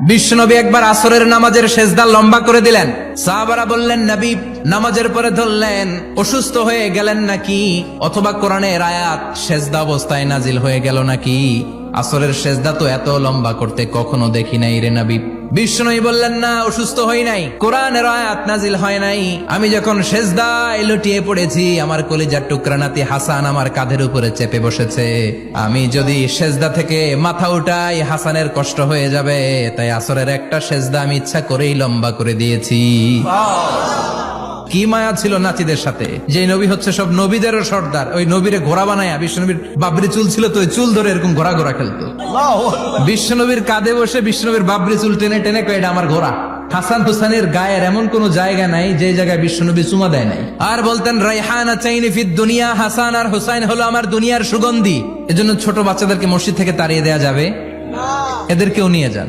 বিশ্বনবী একবার আসরের নামাজের সেজদা লম্বা করে দিলেন। সাহাবারা বললেন, নবী, নামাজের পরে ধরলেন, অসুস্থ হয়ে গেলেন নাকি? অথবা কোরআনের রায়াত সেজদা অবস্থায় নাজিল হয়ে গেল নাকি? আসরের সেজদা তো এত লম্বা করতে কখনো দেখি নাই রে নবী। বিষ্ণুই বললেন, না, অসুস্থ হই নাই। কোরআনের আয়াত নাজিল হয় নাই। আমি যখন সেজদায় লুটিয়ে পড়েছি, আমার কলিজার টুকরা নাতি হাসান আমার কাঁধের উপরে চেপে বসেছে। আমি যদি সেজদা থেকে মাথা উঠাই, হাসানের কষ্ট হয়ে যাবে। তাই আসরের একটা সেজদা আমি ইচ্ছা করেই লম্বা করে দিয়েছি। কি মায়া ছিল নাতিদের সাথে? যে নবী হচ্ছে সব নবীদেরও সর্দার। ওই নবীরে ঘোড়া বানায় বিশ্বনবীর বাবরি চুল ছিল তো ওই চুল ধরে এরকম ঘোড়া ঘোড়া খেলতো। বিশ্বনবীর কাঁধে বসে বিশ্বনবীর বাবরি চুল টেনে টেনে কয় এটা আমার ঘোড়া। হাসান হুসানের গায়ের এমন কোন জায়গা নাই যে জায়গায় বিশ্বনবী চুমা দেয় নাই। আর বলতেন রাইহানা চাইনি ফিদ দুনিয়া হাসান আর হুসাইন হলো আমার দুনিয়ার সুগন্ধি। এজন্য ছোট বাচ্চাদেরকে মসজিদ থেকে তাড়িয়ে দেয়া যাবে। এদেরকেও নিয়ে যান।